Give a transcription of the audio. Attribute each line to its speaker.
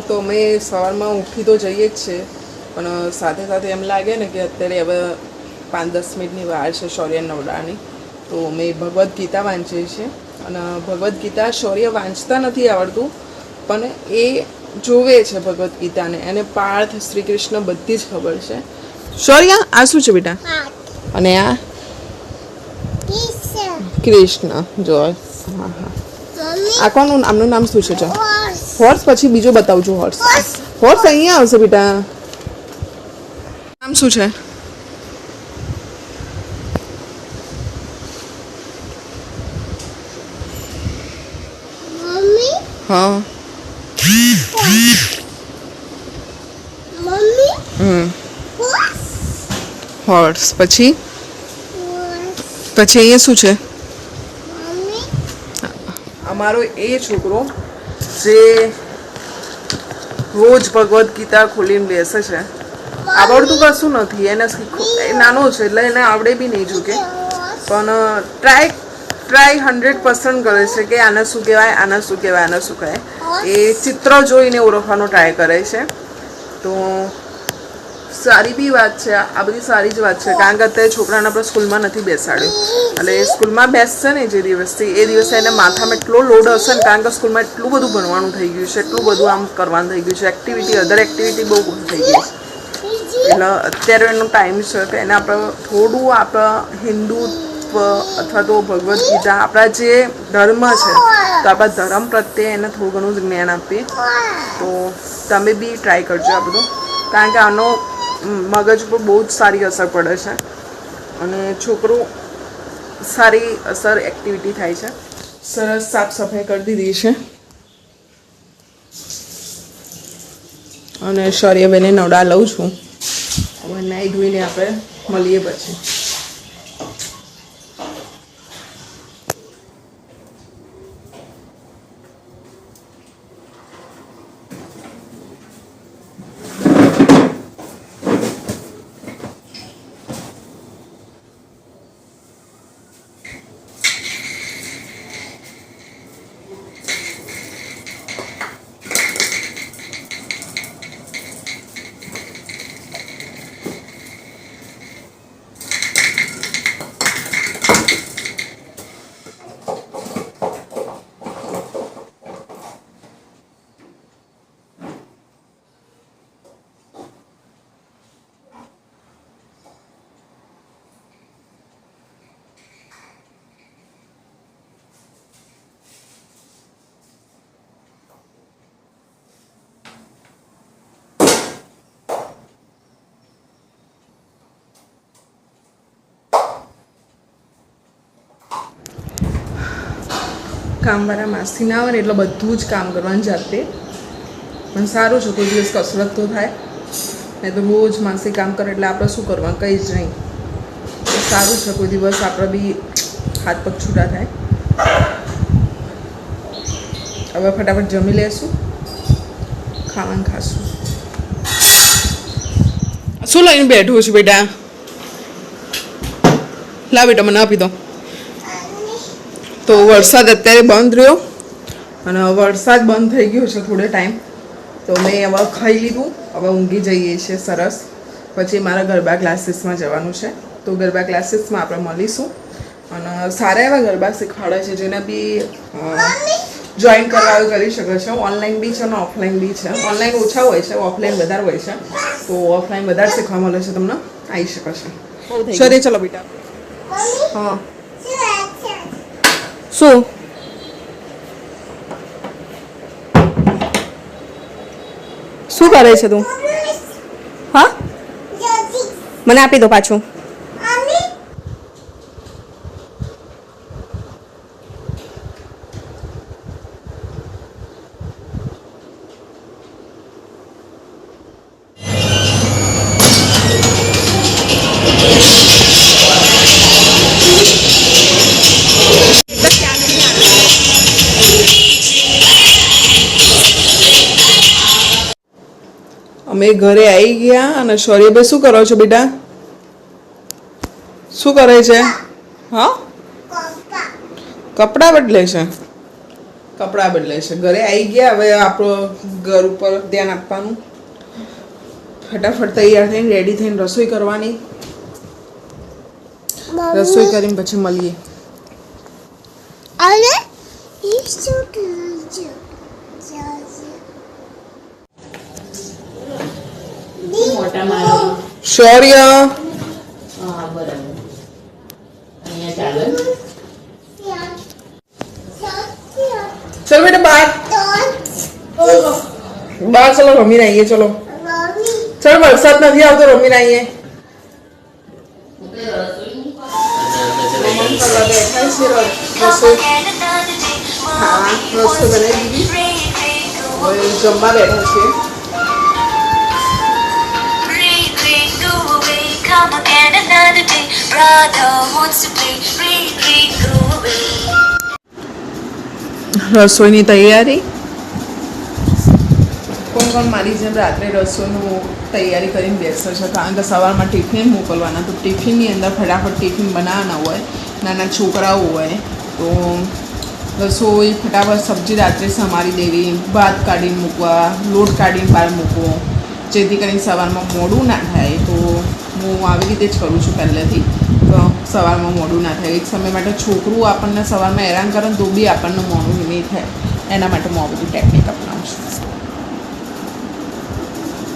Speaker 1: તો અમે સવારમાં ઉઠી તો જઈએ જ છે પણ સાથે સાથે એમ લાગે ને કે અત્યારે હવે પાંચ દસ મિનિટની વાર છે શૌર્ય નવડાની. તો અમે ભગવદ્ ગીતા વાંચીએ છીએ. અને ભગવદ્ ગીતા શૌર્ય વાંચતા નથી આવડતું પણ એ જોવે છે ભગવદ્ ગીતાને. એને પાર્થ શ્રી કૃષ્ણ બધી જ ખબર છે. શૌર્ય આ શું છે બેટા? અને આ? કૃષ્ણ. જો હા હા. આ કોનું આમનું નામ શું છે? જો.
Speaker 2: હોર્સ
Speaker 1: હોર્સ પછી બીજો બતાવજો હોર્સ હોર્સ અહીંયા આવશે બેટા નામ શું છે?
Speaker 2: મમ્મી
Speaker 1: હા.
Speaker 2: મમ્મી
Speaker 1: હમ.
Speaker 2: હોર્સ
Speaker 1: હોર્સ પછી?
Speaker 2: હોર્સ
Speaker 1: પછી અહીંયા શું છે?
Speaker 2: મમ્મી
Speaker 1: અમારો એ છોકરો જે રોજ ભગવદ્ ગીતા ખોલીને બેસે છે. આવડતું કશું નથી. એને નાનો છે એટલે એને આવડે બી નહીં જોકે. પણ ટ્રાય ટ્રાય હંડ્રેડ પર્સન્ટ કરે છે કે આને શું કહેવાય, આને શું કહેવાય, આને શું કહેવાય. એ ચિત્ર જોઈને ઓળખવાનો ટ્રાય કરે છે. તો સારી બી વાત છે, આ બધી સારી જ વાત છે. કારણ કે અત્યારે છોકરાને આપણે સ્કૂલમાં નથી બેસાડ્યો. એટલે સ્કૂલમાં બેસશે ને જે દિવસથી, એ દિવસે એને માથામાં એટલો લોડ હશે ને, કારણ કે સ્કૂલમાં એટલું બધું ભણવાનું થઈ ગયું છે, એટલું બધું આમ કરવાનું થઈ ગયું છે એક્ટિવિટી અધર એક્ટિવિટી બહુ થઈ ગઈ છે. એટલે અત્યારે એનો ટાઈમ છે કે એને આપણે થોડું આપણા હિન્દુત્વ અથવા તો ભગવદ્ ગીતા, આપણા જે ધર્મ છે, તો આપણા ધર્મ પ્રત્યે એને થોડું ઘણું જ્ઞાન આપીએ. તો તમે બી ટ્રાય કરજો આ બધું. કારણ કે આનો મગજ પર બહુ જ સારી અસર પડે છે. અને છોકરું સારી અસર એક્ટિવિટી થાય છે. સરસ સાફ સફાઈ કરી દીધી છે. અને શૌર્યબેને નવડા લઉં છું. હવે નાઈ ધોઈને આપણે મળીએ પછી. કામવાળા માસી ના આવે ને એટલે બધું જ કામ કરવાનું જાતે. પણ સારું છે, કોઈ દિવસ કસરત તો થાય. નહીં તો બહુ જ માસી કામ કરે એટલે આપણે શું કરવાનું, કંઈ જ નહીં. સારું છે, કોઈ દિવસ આપણે બી હાથ પગ છૂટા થાય. હવે ફટાફટ જમી લેશું. ખાવાનું ખાશું. શું લઈને બેઠું છું બેટા? લા બેટા મને આપી દો. તો વરસાદ અત્યારે બંધ રહ્યો. અને વરસાદ બંધ થઈ ગયો છે થોડો ટાઈમ. તો મેં હવે ખાઈ લીધું. હવે ઊંઘી જઈએ છીએ સરસ. પછી મારા ગરબા ક્લાસીસમાં જવાનું છે. તો ગરબા ક્લાસીસમાં આપણે મળીશું. અને સારા એવા ગરબા શીખવાડે છે જેને બી જોઈન કરવા કરી શકે છે. ઓનલાઈન બી છે અને ઓફલાઈન બી છે. ઓનલાઈન ઓછા હોય છે ઓફલાઈન વધારે હોય છે. તો ઓફલાઈન વધારે શીખવા મળે છે તમને. આવી શકે છે. સરે ચલો બેટા. હા. શું શું કરે છે તું? હા? મને આપી દો પાછું. અમે ઘરે આવી ગયા અને શૌર્યભાઈ શું કરો છો બેટા? શું કરે છે? હા? કપડાં બદલે છે? કપડાં બદલે છે. ઘરે આવી ગયા. હવે આપણો ઘર ઉપર ધ્યાન આપવાનું. ફટાફટ તૈયાર થઈને રેડી થઈને રસોઈ કરવાની. રસોઈ કરીને પછી મળીએ.
Speaker 2: અને છું
Speaker 1: શૌર્ય.
Speaker 3: હા બરાબર. અહીંયા ચાલે
Speaker 1: ચલો બેટા બહાર બાર ચલો રમીને આવીએ ચલો. ચલો વરસાદ નથી આવતો રમીને આવીએ. છે જમવા બેઠા છીએ
Speaker 4: Again another day. Brother wants to play. Go away.
Speaker 1: રસોઈની તૈયારી કોણ કોણ મારી જેમ રાત્રે રસોઈનું તૈયારી કરીને બેસે છે કારણ કે સવારમાં ટિફિન મોકલવાના તો ટિફિનની અંદર ફટાફટ ટિફિન બનાવવાના હોય નાના છોકરાઓ હોય તો રસોઈ ફટાફટ સબ્જી રાત્રે સમારી દેવી ભાત કાઢીને મૂકવા લોટ કાઢીને બહાર મૂકવો જેથી કરીને સવારમાં મોડું ના થાય હું આવી રીતે જ કરું છું પહેલેથી. તો સવારમાં મોડું ના થાય. એક સમય માટે છોકરું આપણને સવારમાં હેરાન કરે તો બી આપણને મોડું નહીં થાય. એના માટે હું બધી ટેકનિક અપનાવું